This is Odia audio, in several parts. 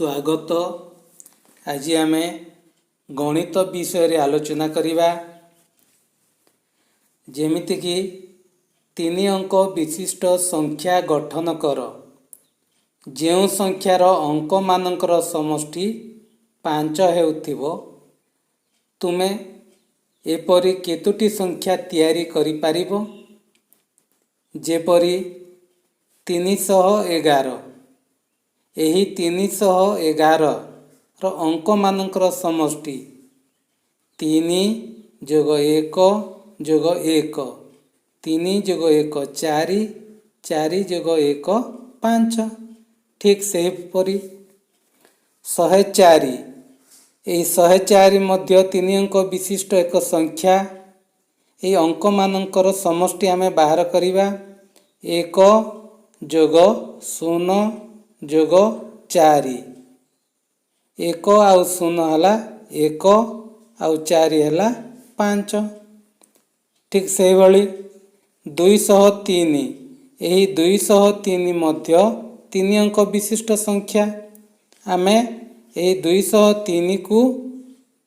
ସ୍ୱାଗତ। ଆଜି ଆମେ ଗଣିତ ବିଷୟରେ ଆଲୋଚନା କରିବା। ଯେମିତିକି ତିନି ଅଙ୍କ ବିଶିଷ୍ଟ ସଂଖ୍ୟା ଗଠନ କର। ଯେଉଁ ସଂଖ୍ୟାର ଅଙ୍କମାନଙ୍କର ସମଷ୍ଟି ପାଞ୍ଚ ହେଉଥିବ ତୁମେ ଏପରି କେତୋଟି ସଂଖ୍ୟା ତିଆରି କରିପାରିବ? ଯେପରି ତିନିଶହ ଏଗାର। ଏହି ତିନିଶହ ଏଗାରର ଅଙ୍କମାନଙ୍କର ସମଷ୍ଟି। ତିନି ଯୋଗ ଏକ ଯୋଗ ଏକ। ତିନି ଯୋଗ ଏକ ଚାରି ଚାରି ଯୋଗ ଏକ ପାଞ୍ଚ। ଠିକ୍ ସେହିପରି। ଶହେ ଚାରି। ଏହି ଶହେ ଚାରି ମଧ୍ୟ ତିନି ଅଙ୍କ ବିଶିଷ୍ଟ ଏକ ସଂଖ୍ୟା। ଏହି ଅଙ୍କମାନଙ୍କର ସମଷ୍ଟି ଆମେ ବାହାର କରିବା। ଏକ ଯୋଗ ଶୂନ ଯୋଗ ଚାରି ଏକ ଆଉ ଶୂନ ହେଲା ଏକ ଆଉ ଚାରି ହେଲା ପାଞ୍ଚ। ଠିକ୍ ସେହିଭଳି ଦୁଇଶହ ତିନି। ଏହି ଦୁଇଶହ ତିନି ମଧ୍ୟ ତିନି ଅଙ୍କ ବିଶିଷ୍ଟ ସଂଖ୍ୟା। ଆମେ ଏହି ଦୁଇଶହ ତିନିକୁ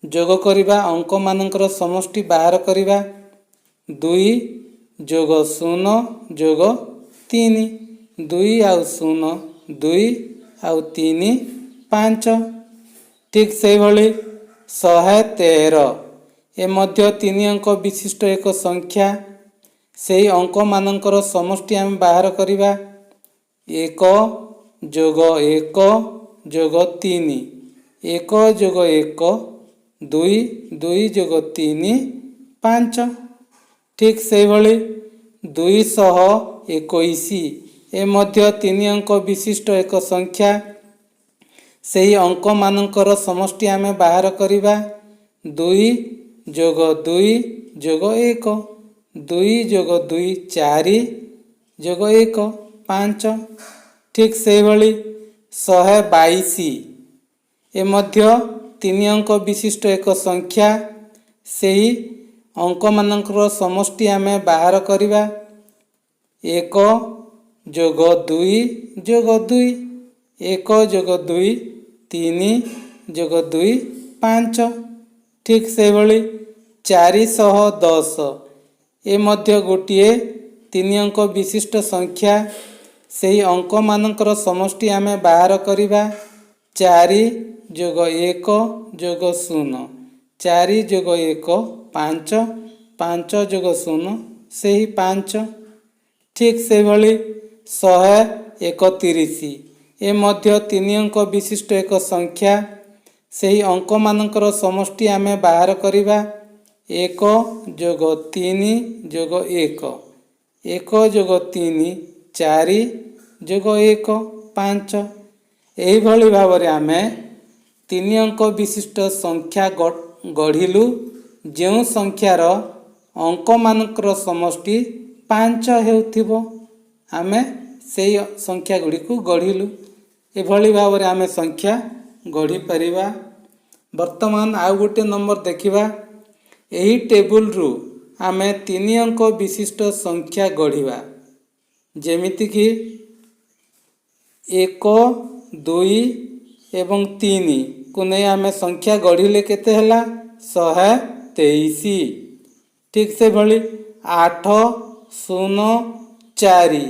ଯୋଗ କରିବା ଅଙ୍କମାନଙ୍କର ସମଷ୍ଟି ବାହାର କରିବା। ଦୁଇ ଯୋଗ ଶୂନ ଯୋଗ ତିନି। ଦୁଇ ଆଉ ଶୂନ ଦୁଇ ଆଉ ତିନି ପାଞ୍ଚ। ଠିକ୍ ସେହିଭଳି ଶହେ ତେର। ଏ ମଧ୍ୟ ତିନି ଅଙ୍କ ବିଶିଷ୍ଟ ଏକ ସଂଖ୍ୟା। ସେହି ଅଙ୍କମାନଙ୍କର ସମଷ୍ଟି ଆମେ ବାହାର କରିବା। ଏକ ଯୋଗ ଏକ ଯୋଗ ତିନି। ଏକ ଯୋଗ ଏକ ଦୁଇ ଦୁଇ ଯୋଗ ତିନି ପାଞ୍ଚ। ଠିକ୍ ସେହିଭଳି ଦୁଇଶହ ଏକୋଇଶ। ଏ ମଧ୍ୟ ତିନି ଅଙ୍କ ବିଶିଷ୍ଟ ଏକ ସଂଖ୍ୟା। ସେହି ଅଙ୍କମାନଙ୍କର ସମଷ୍ଟି ଆମେ ବାହାର କରିବା। ଦୁଇ ଯୋଗ ଦୁଇ ଯୋଗ ଏକ। ଦୁଇ ଯୋଗ ଦୁଇ ଚାରି ଯୋଗ ଏକ ପାଞ୍ଚ। ଠିକ୍ ସେହିଭଳି ଶହେ ବାଇଶ। ଏ ମଧ୍ୟ ତିନି ଅଙ୍କ ବିଶିଷ୍ଟ ଏକ ସଂଖ୍ୟା। ସେହି ଅଙ୍କମାନଙ୍କର ସମଷ୍ଟି ଆମେ ବାହାର କରିବା। ଏକ ଯୋଗ ଦୁଇ ଯୋଗ ଦୁଇ ଏକ ଯୋଗ ଦୁଇ ତିନି ଯୋଗ ଦୁଇ ପାଞ୍ଚ ଠିକ୍ ସେହିଭଳି ଚାରିଶହ ଦଶ ଏ ମଧ୍ୟ ଗୋଟିଏ ତିନି ଅଙ୍କ ବିଶିଷ୍ଟ ସଂଖ୍ୟା। ସେହି ଅଙ୍କମାନଙ୍କର ସମଷ୍ଟି ଆମେ ବାହାର କରିବା। ଚାରି ଯୋଗ ଏକ ଯୋଗ ଶୂନ। ଚାରି ଯୋଗ ଏକ ପାଞ୍ଚ। ପାଞ୍ଚ ଯୋଗ ଶୂନ ସେହି ପାଞ୍ଚ। ଠିକ୍ ସେହିଭଳି ଶହେ ଏକତିରିଶ। ଏ ମଧ୍ୟ ତିନି ଅଙ୍କ ବିଶିଷ୍ଟ ଏକ ସଂଖ୍ୟା। ସେହି ଅଙ୍କମାନଙ୍କର ସମଷ୍ଟି ଆମେ ବାହାର କରିବା। ଏକ ଯୋଗ ତିନି ଯୋଗ ଏକ। ଏକ ଯୋଗ ତିନି ଚାରି ଯୋଗ ଏକ ପାଞ୍ଚ। ଏହିଭଳି ଭାବରେ ଆମେ ତିନି ଅଙ୍କ ବିଶିଷ୍ଟ ସଂଖ୍ୟା ଗଢ଼ିଲୁ। ଯେଉଁ ସଂଖ୍ୟାର ଅଙ୍କମାନଙ୍କର ସମଷ୍ଟି ପାଞ୍ଚ ହେଉଥିବ। ଆମେ ସେହି ସଂଖ୍ୟା ଗୁଡ଼ିକୁ ଗଢ଼ିଲୁ। ଏଭଳି ଭାବରେ ଆମେ ସଂଖ୍ୟା ଗଢ଼ିପାରିବା। ବର୍ତ୍ତମାନ ଆଉ ଗୋଟିଏ ନମ୍ବର ଦେଖିବା। ଏହି ଟେବୁଲରୁ ଆମେ ତିନି ଅଙ୍କ ବିଶିଷ୍ଟ ସଂଖ୍ୟା ଗଢ଼ିବା। ଯେମିତିକି ଏକ ଦୁଇ ଏବଂ ତିନିକୁ ନେଇ ଆମେ ସଂଖ୍ୟା ଗଢ଼ିଲେ କେତେ ହେଲା? ଶହେ ତେଇଶ। ଠିକ୍ ସେଭଳି ଆଠ ଶୂନ ଚାରି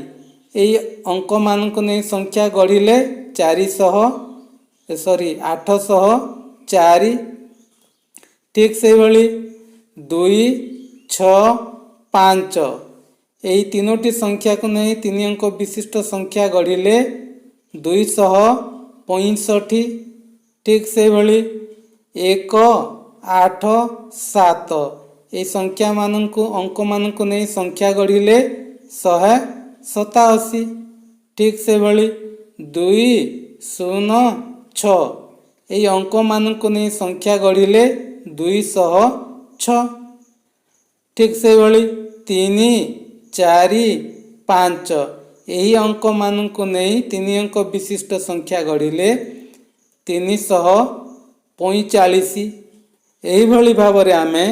ଏହି ଅଙ୍କମାନଙ୍କୁ ନେଇ ସଂଖ୍ୟା ଗଢ଼ିଲେ ଚାରିଶହ ସରି ଆଠଶହ ଚାରି। ଠିକ୍ ସେହିଭଳି ଦୁଇ ଛଅ ପାଞ୍ଚ। ଏହି ତିନୋଟି ସଂଖ୍ୟାକୁ ନେଇ ତିନି ଅଙ୍କ ବିଶିଷ୍ଟ ସଂଖ୍ୟା ଗଢ଼ିଲେ ଦୁଇଶହ ପଞ୍ଚଷଠି ଠିକ୍ ସେହିଭଳି ଏକ ଆଠ ସାତ। ଏହି ସଂଖ୍ୟାମାନଙ୍କୁ ଅଙ୍କମାନଙ୍କୁ ନେଇ ସଂଖ୍ୟା ଗଢ଼ିଲେ ଶହେ ସତାଅଶୀ ଠିକ୍ ସେଭଳି ଦୁଇ ଶୂନ ଛଅ ଏହି ଅଙ୍କମାନଙ୍କୁ ନେଇ ସଂଖ୍ୟା ଗଢ଼ିଲେ ଦୁଇଶହ ଛଅ ଠିକ୍ ସେହିଭଳି ତିନି ଚାରି ପାଞ୍ଚ ଏହି ଅଙ୍କମାନଙ୍କୁ ନେଇ ତିନି ଅଙ୍କ ବିଶିଷ୍ଟ ସଂଖ୍ୟା ଗଢ଼ିଲେ ତିନିଶହ ପଇଁଚାଳିଶ। ଏହିଭଳି ଭାବରେ ଆମେ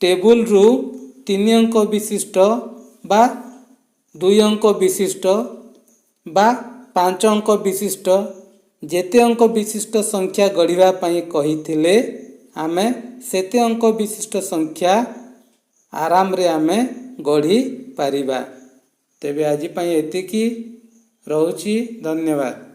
ଟେବୁଲରୁ ତିନି ଅଙ୍କ ବିଶିଷ୍ଟ ବା ଦୁଇ ଅଙ୍କ ବିଶିଷ୍ଟ ବା ପାଞ୍ଚ ଅଙ୍କ ବିଶିଷ୍ଟ ଯେତେ ଅଙ୍କ ବିଶିଷ୍ଟ ସଂଖ୍ୟା ଗଢ଼ିବା ପାଇଁ କହିଥିଲେ ଆମେ ସେତେ ଅଙ୍କ ବିଶିଷ୍ଟ ସଂଖ୍ୟା ଆରାମରେ ଆମେ ଗଢ଼ି ପାରିବା। ତେବେ ଆଜି ପାଇଁ ଏତିକି। ରହୁଛି। ଧନ୍ୟବାଦ।